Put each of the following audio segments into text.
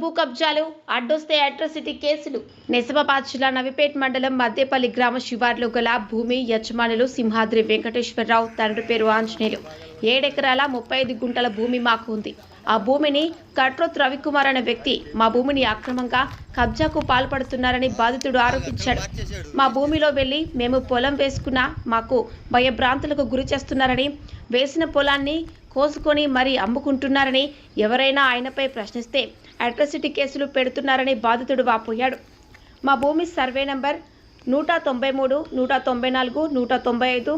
భూ కబ్జాలు అడ్డొస్తే అట్రసిటీ కేసులు. నిజామాబాద్ జిల్లా నవిపేట్ మండలం మద్దేపల్లి గ్రామ శివార్లో గల భూమి యజమానులు సింహాద్రి వెంకటేశ్వరరావు తండ్రి పేరు ఆంజనేయులు. ఏడెకరాల ముప్పై ఐదు గుంటల భూమి మాకు ఉంది. ఆ భూమిని కట్రోత్ రవికుమార్ అనే వ్యక్తి మా భూమిని అక్రమంగా కబ్జాకు పాల్పడుతున్నారని బాధితుడు ఆరోపించాడు. మా భూమిలో వెళ్ళి మేము పొలం వేసుకున్నా మాకు భయభ్రాంతులకు గురి చేస్తున్నారని వేసిన పొలాన్ని కోసుకొని మరి అమ్ముకుంటున్నారని ఎవరైనా ఆయనపై ప్రశ్నిస్తే అట్రసిటీ కేసులు పెడుతున్నారని బాధితుడు వాపోయాడు. మా భూమి సర్వే నంబర్ నూట తొంభై మూడు నూట తొంభై నాలుగు నూట తొంభై ఐదు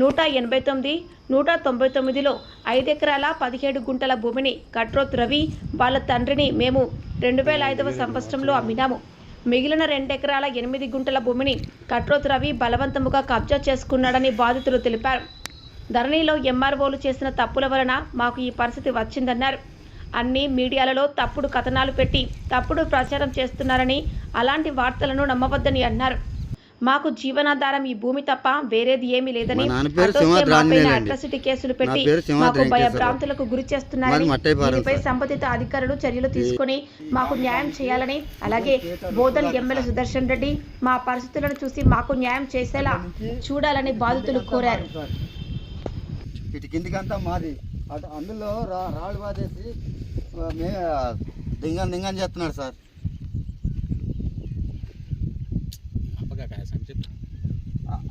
నూట ఎనభై తొమ్మిది నూట తొంభై తొమ్మిదిలో ఐదు ఎకరాల పదిహేడు గుంటల భూమిని కట్రోత్ రవి వాళ్ళ తండ్రిని మేము రెండు వేల ఐదవ సంవత్సరంలో అమ్మినాము. మిగిలిన రెండెకరాల ఎనిమిది గుంటల భూమిని కట్రోత్ రవి బలవంతముగా కబ్జా చేసుకున్నాడని బాధితులు తెలిపారు. ధరణిలో ఎంఆర్ఓలు చేసిన తప్పుల వలన మాకు ఈ పరిస్థితి వచ్చిందన్నారు అన్ని మీడియాలలో తప్పుడు కథనాలు పెట్టి తప్పుడు ప్రచారం చేస్తున్నారని అలాంటి వార్తలను నమ్మవద్దని అన్నారు మాకు జీవనాధారం ఈ భూమి తప్ప వేరేది ఏమీ లేదని. అట్రాసిటీ కేసులు పెట్టి మాకు. భయభ్రాంతులకు గురి చేస్తున్నారని దీనిపై. సంబంధిత అధికారులు చర్యలు తీసుకొని మాకు న్యాయం చేయాలని అలాగే బోధన్ ఎమ్మెల్యే సుదర్శన్ రెడ్డి మా పరిస్థితులను చూసి మాకు న్యాయం చేసేలా చూడాలని బాధితులు కోరారు ఇటు కిందికంతా మాది. అటు అందులో రా రాళ్ళు బాధేసి మే దింగం దింగం చేస్తున్నాడు సార్.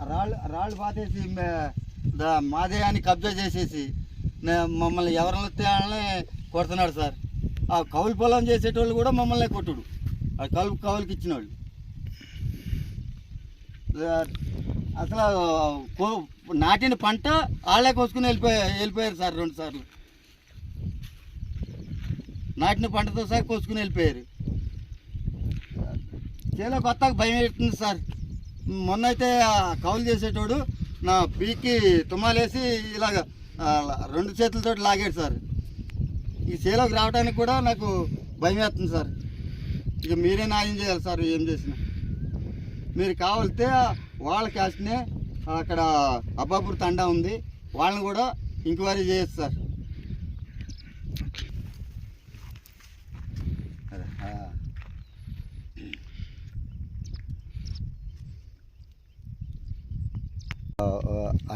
రాళ్ళు రాళ్ళు బాధేసి మాదే అని కబ్జా చేసేసి మమ్మల్ని ఎవరిని వాళ్ళని కొడుతున్నాడు సార్. ఆ కౌలు పొలం చేసేటోళ్ళు కూడా మమ్మల్ని కొట్టుడు. ఆ కౌలు కౌలుకి ఇచ్చిన వాళ్ళు ఆ, అసలు కో- నాటిన పంట వాళ్ళే కోసుకుని వెళ్ళిపోయా వెళ్ళిపోయారు సార్ రెండు సార్లు. నాటిన పంటతో సార్ కోసుకుని వెళ్ళిపోయారు. చేలో కొత్తగా భయం పెడుతుంది సార్. మొన్న అయితే కౌలు చేసేటోడు నా పీకి తుమ్మాలేసి ఇలాగ రెండు చేతులతో లాగాడు సార్. ఈ చేలోకి రావడానికి కూడా నాకు భయం వేస్తుంది సార్. ఇక మీరే న్యాయం చేయాలి సార్ ఏం చేసినా. మీరు కావాలితే వాళ్ళ క్యాస్ట్నే అక్కడ అబ్బాపూర్ తండా ఉంది. వాళ్ళని కూడా ఎంక్వైరీ చేయొచ్చు సార్.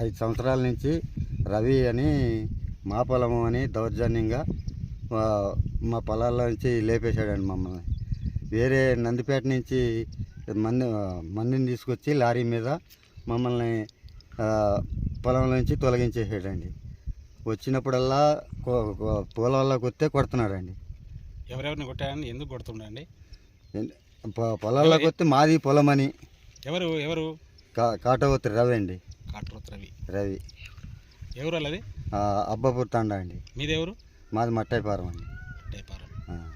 ఐదు సంవత్సరాల నుంచి రవి అని మా పొలము అని దౌర్జన్యంగా మా పొలాల్లో నుంచి లేపేశాడండి మమ్మల్ని. వేరే నందిపేట నుంచి మంది మందిని తీసుకొచ్చి లారీ మీద మమ్మల్ని పొలం నుంచి తొలగించేసాడండి. వచ్చినప్పుడల్లా పొలాల్లోకి వస్తే కొడుతున్నాడండి ఎవరెవరిని కొట్టారని ఎందుకు కొడుతుండండి? పొ- పొలాల్లోకి వస్తే మాది పొలం అని ఎవరు ఎవరు? కా కాటవతి రవి అండి కాట్రోత్ రవి. రవి. ఎవరు ఆ, అబ్బాపూర్ తండా అండి మీదెవరు? మాది మట్టాయిపారం అండి. ఆ.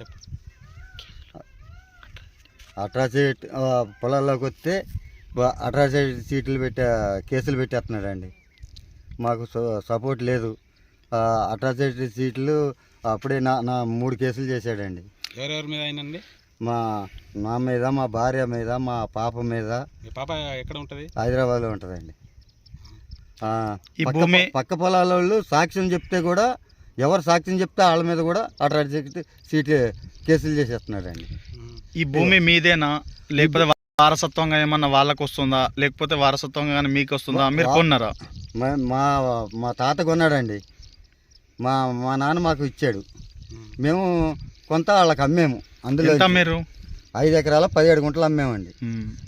చెప్పు. అట్రాసిటీ ఆ, పొలాల్లోకి వస్తే అట్రాసిటీ సీట్లు పెట్టే కేసులు పెట్టేస్తున్నాడండి మాకు స- సపోర్ట్ లేదు. ఆ, అట్రాసిటీ సీట్లు అప్పుడే నా నా మూడు కేసులు చేశాడండి. ఎవరెవరి మీద అయినండి? మా నా మీద మా భార్య మీద మా పాప మీద. మీ పాప ఎక్కడ ఉంటుంది? హైదరాబాద్లో ఉంటుందండి. ఆ, ఈ పక్క పొలాల వాళ్ళు సాక్ష్యం చెప్తే కూడా ఎవరు సాక్ష్యం చెప్తే వాళ్ళ మీద కూడా అట్రాసిటీ సీట్లు కేసులు చేసేస్తున్నాడండి ఈ భూమి మీదేనా? లేకపోతే వారసత్వంగా ఏమన్నా వాళ్ళకు వస్తుందా లేకపోతే వారసత్వంగా కానీ మీకు వస్తుందా మీరు కొన్నారా? మా మా తాత కొన్నాడండి. మా మా నాన్న మాకు ఇచ్చాడు. మేము కొంత వాళ్ళకి అమ్మాము. అందులో మీరు? ఐదు ఎకరాల పదిహేడు గుంటలు అమ్మామండి.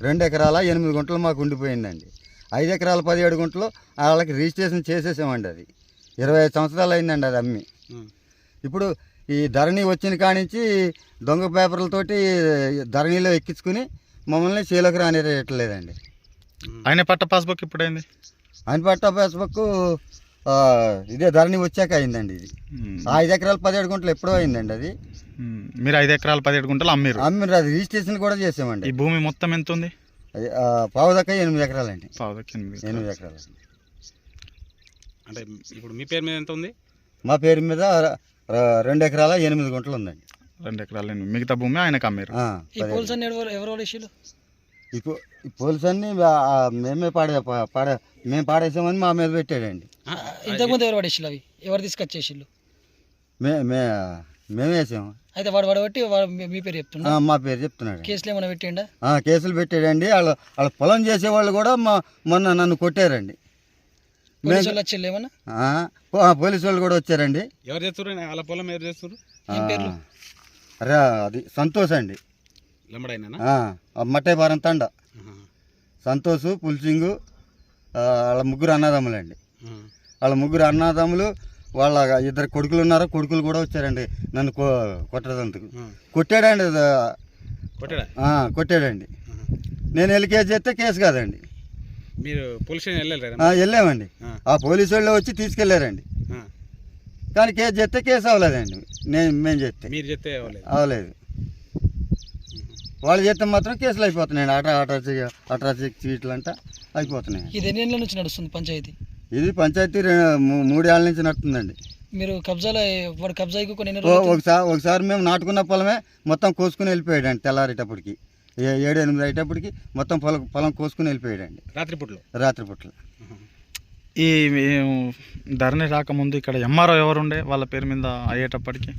రెండు ఎకరాల ఎనిమిది గుంటలు మాకు ఉండిపోయిందండి. ఐదు ఎకరాల పదిహేడు గుంటలు వాళ్ళకి రిజిస్ట్రేషన్ చేసేసామండి అది. ఇరవై ఐదు సంవత్సరాలు అయిందండి అది అమ్మి. ఇప్పుడు ఈ ధరణి వచ్చిన కానించి దొంగ పేపర్లతోటి ధరణిలో ఎక్కించుకుని మమ్మల్ని చేలోకి రానియట్లేదండి ఆయన పట్ట పాస్బుక్ ఇప్పుడైంది? అని పట్టా ఫేస్బుక్ ఇదే ధరణి వచ్చాక అయిందండి ఇది. ఐదు ఎకరాలు పదిహేడు గుంటలు ఎప్పుడో అయిందండి అది. మీరు ఐదు ఎకరాలు పదిహేడు గుంటలు అమ్మిరు అమ్మిన అది రిజిస్ట్రేషన్ కూడా చేసామండి. ఈ భూమి మొత్తం ఎంత ఉంది అది, ఆ, పావు దాకా ఎనిమిది ఎకరాలండి. పావుదకి ఎనిమిది ఎకరాలు. ఎనిమిది ఎకరాలు అంటే ఇప్పుడు మీ పేరు మీద ఎంత ఉంది? మా పేరు మీద రెండు ఎకరాల ఎనిమిది గుంటలు ఉందండి. రెండు ఎకరాలు. మిగతా భూమి ఆయనకు అమ్మిరు ఈ. పోల్స్ అన్ని మేమే పాడే పా- పాడే మేము పాడేసామని మా మీద పెట్టాడండి. ఇంతకుముందు ఎవరు పడేసిళ్ళు అవి? ఎవరు తీసుకొచ్చేసిళ్ళు మే మే మేము వేసాము అయితే వాడు వాడు బట్టి వాడు మీ- పేరు చెప్తున్నా మా పేరు చెప్తున్నాడు కేసులు ఏమైనా పెట్టిండా? ఆ, కేసులు పెట్టాడండి. వాళ్ళ వాళ్ళ పొలం చేసేవాళ్ళు కూడా మా మొన్న నన్ను కొట్టారండి. పోలీసు వాళ్ళు కూడా వచ్చారండి. ఎవరు చేస్తారు వాళ్ళ పొలం ఎవరు చేస్తారు అరే అది సంతోష్ అండి. మట్టేపారం తండ. సంతోష్ పుల్సింగు వాళ్ళ ముగ్గురు అన్నదమ్ములండి వాళ్ళ ముగ్గురు అన్నదమ్ములు వాళ్ళ ఇద్దరు కొడుకులు ఉన్నారు. కొడుకులు కూడా వచ్చారండి నన్ను కొ కొట్టాడండి కొట్టాడండి. నేను వెళ్ళి కేసు చేస్తే కేసు కాదండి. మీరు పోలీస్ వెళ్ళామండి. ఆ. ఆ పోలీసు వాళ్ళు వచ్చి తీసుకెళ్ళారండి కానీ కేసు చేస్తే కేసు అవ్వలేదండి. నేను మేము చేస్తే మీరు చెప్తే అవ్వలేదు. అవ్వలేదు. వాళ్ళు చేస్తే మాత్రం కేసులు అయిపోతున్నాయండి. అట్రా అట్రా అట్రా చీట్లు అంట అయిపోతున్నాయి. ఇది ఎన్ని ఏళ్ళ నుంచి నడుస్తుంది పంచాయతీ? ఇది పంచాయతీ రె- మూ- మూడేళ్ళ నుంచి నడుతుందండి మీరు కబ్జాలో వాడు కబ్జా కొన్ని ఎన్ని ఓ- రోజులు అవుతుంది? ఒకసారి ఒకసారి మేము నాటుకున్న పొలమే మొత్తం కోసుకుని వెళ్ళిపోయాడండి తెల్లారేటప్పటికి. ఏడు ఎనిమిది అయ్యేటప్పటికి మొత్తం పొలం పొలం కోసుకుని వెళ్ళిపోయాడండి. రాత్రిపూట్లో. రాత్రిపూట్ల. ఈ ధరణి రాకముందు ఇక్కడ ఎంఆర్ఓ ఎవరు ఉండే వాళ్ళ పేరు మీద అయ్యేటప్పటికి?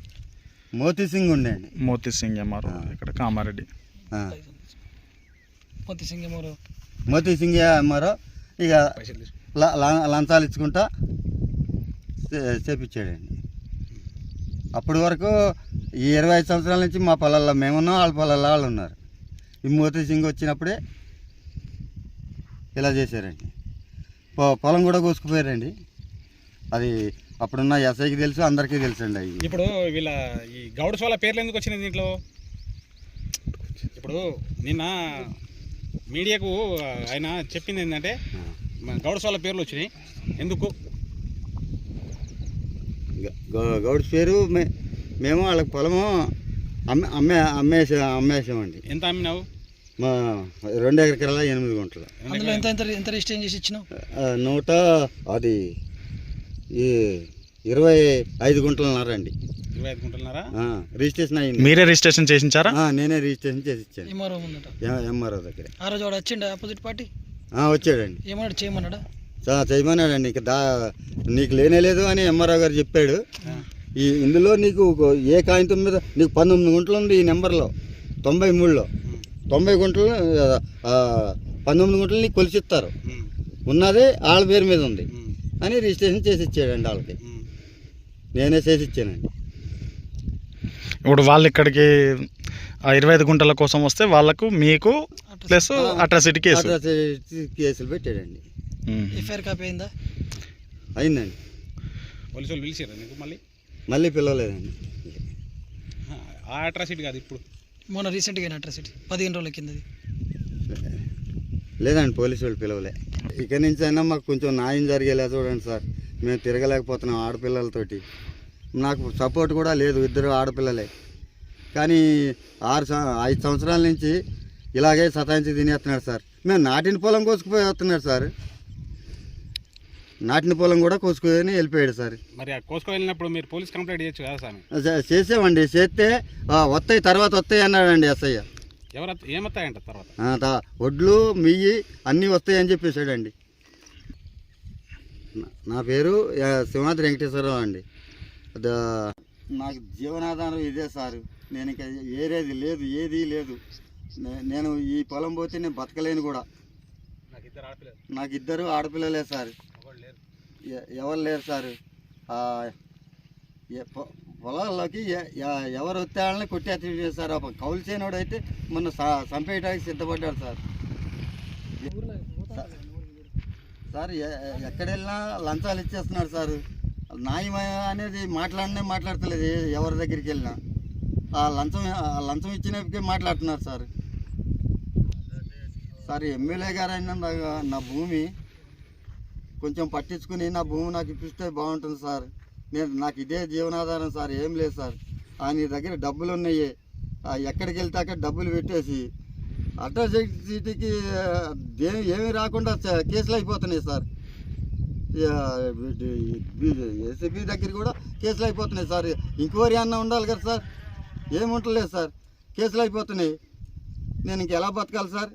మోతీ సింగ్ ఉండేయండి మోతీ సింగ్ ఎంఆర్ఓ ఇక్కడ కామారెడ్డి. మోతీ సింగ్ ఏమో మోతీ సింగ్ మరో ఇక లంచాలు ఇచ్చుకుంటా చేపించాడండి. అప్పటి వరకు ఈ ఇరవై ఐదు సంవత్సరాల నుంచి మా పొలాల్లో మేమున్నాం వాళ్ళ పొలాల్లో వాళ్ళు ఉన్నారు. ఈ మోతీ సింగ్ వచ్చినప్పుడే ఇలా చేశారండి. పొలం కూడా కోసుకుపోయారండి. అది అప్పుడున్న ఎస్ఐకి తెలుసు అందరికీ తెలుసు అండి అవి. ఇప్పుడు వీళ్ళ ఈ గౌడ్స్ వాళ్ళ పేర్లు ఎందుకు వచ్చినాయి దీంట్లో? ఇప్పుడు నిన్న మీడియాకు ఆయన చెప్పింది ఏంటంటే గౌడ్స్ వాళ్ళ పేర్లు వచ్చినాయి. ఎందుకు? గౌడ్స్ పేరు మే మేము వాళ్ళకి పొలము అమ్మే అమ్మే అమ్మేసా అమ్మేసామండి. ఎంత అమ్మినావు? మా రెండు ఎకరాల ఎనిమిది గుంటలు. అందులో ఎంత ఎంత ఎంత రిజిస్ట్రేషన్ చేసి ఇచ్చినావు? నూట అది ఈ ఇరవై ఐదు గుంటలున్నారండి ఇరవై ఐదు గుంటలున్నారా? ఆ, రిజిస్ట్రేషన్ అయింది. మీరే రిజిస్ట్రేషన్ చేసించారా? ఆ, నేనే రిజిస్ట్రేషన్ చేసి ఇచ్చాను ఎంఆర్ఓ దగ్గర. ఆ రోజు వాడు వచ్చిండ ఆపోజిట్ పార్టీ ఆ, వచ్చాడండి. ఏమన్నాడు? చేయమన్నాడా? చేయమన్నాడండి. ఇక దా నీకు లేనే లేదు అని ఎంఆర్ఓ గారు చెప్పాడు. ఈ ఇందులో నీకు ఏ కాగితం మీద నీకు పంతొమ్మిది గుంటలు ఉంది ఈ నెంబర్లో. తొంభై మూడులో. తొంభై గుంటలు ఆ, పంతొమ్మిది గుంటలు నీకు కొలిసిస్తారు ఉమ్, ఉన్నది వాళ్ళ పేరు మీద ఉంది. అని రిజిస్ట్రేషన్ చేసి ఇచ్చాడండి వాళ్ళకి. నేనే చేసి ఇచ్చానండి ఇప్పుడు వాళ్ళు ఇక్కడికి ఆ ఇరవై ఐదు గుంటల కోసం వస్తే వాళ్ళకు మీకు ప్లస్ అట్రాసిటీ కేసు. అట్రాసిటీ కేసులు పెట్టాడండి. ఎఫ్ఐఆర్ కాపీ అయిందా? అయిందండి. పోలీసు వాళ్ళు పిలిచారా నీకు మళ్ళీ? మళ్ళీ పిలవలేదండి. ఆ అట్రాసిటీ కాదు ఇప్పుడు. మొన్న రీసెంట్గా అయిన అట్రాసిటీ పదిహేను రోజుల కిందది. లేదండి పోలీసు వాళ్ళు పిలవలే. ఇక్కడి నుంచి అయినా మాకు కొంచెం న్యాయం జరిగేలా చూడండి సార్. మేము తిరగలేకపోతున్నాం ఆడపిల్లలతోటి. నాకు సపోర్ట్ కూడా లేదు ఇద్దరు ఆడపిల్లలే. కానీ ఆరు సం- ఐదు సంవత్సరాల నుంచి ఇలాగే సతాయించి తినేస్తున్నాడు సార్. మేము నాటిన పొలం కోసుకుపోయి వస్తున్నాడు సార్. నాటిన పొలం కూడా కోసుకొని వెళ్ళిపోయాడు సార్. మరి ఆ కోసుకో వెళ్ళినప్పుడు మీరు పోలీస్ కంప్లైంట్ చేయొచ్చు కదా చే- చేసామండి చేస్తే వస్తాయి తర్వాత వస్తాయి అన్నాడండి ఎస్ఐ. ఎవరు ఏమొస్తాయంట తర్వాత? వడ్లు మియ్యి అన్నీ వస్తాయని చెప్పేశాడండి. నా- పేరు సింహాద్రి వెంకటేశ్వరరావు అండి. నాకు జీవనాధారం ఇదే సార్. నేను ఇంకా ఏరేది లేదు ఏది లేదు. నేను ఈ పొలం పోతే నేను బతకలేను కూడా. నాకు ఇద్దరు ఆడపిల్లలు సార్. ఎవరు లేరు. సార్. పొలాల్లోకి ఎవరు వస్తే వాళ్ళని కొట్టేస్తే సార్ ఒక కౌలు చేయనోడు అయితే మొన్న చంపేయడానికి సిద్ధపడ్డాడు సార్. సార్ ఎక్కడ వెళ్ళినా లంచాలు ఇచ్చేస్తున్నాడు సార్. న్యాయం అనేది మాట్లాడనే మాట్లాడతలేదు ఎవరి దగ్గరికి వెళ్ళినా. ఆ లంచం ఆ లంచం ఇచ్చినప్పటికే మాట్లాడుతున్నారు సార్. సార్ ఎమ్మెల్యే గారు అయినా నా- నా భూమి కొంచెం పట్టించుకుని నా భూమి నాకు ఇప్పిస్తే బాగుంటుంది సార్. నేను నాకు ఇదే జీవనాధారం సార్ ఏం లేదు సార్. ఆయన దగ్గర డబ్బులు ఉన్నాయి ఎక్కడికి వెళ్తే అక్కడ డబ్బులు పెట్టేసి అట్రాసిటీకి దే ఏమీ రాకుండా కేసులు అయిపోతున్నాయి సార్. ఏసీబీ దగ్గర కూడా కేసులు అయిపోతున్నాయి సార్. ఇంక్వైరీ అన్న ఉండాలి కదా సార్. ఏముంటలేదు సార్. కేసులు అయిపోతున్నాయి. నేను ఇంకెలా బతకాలి సార్?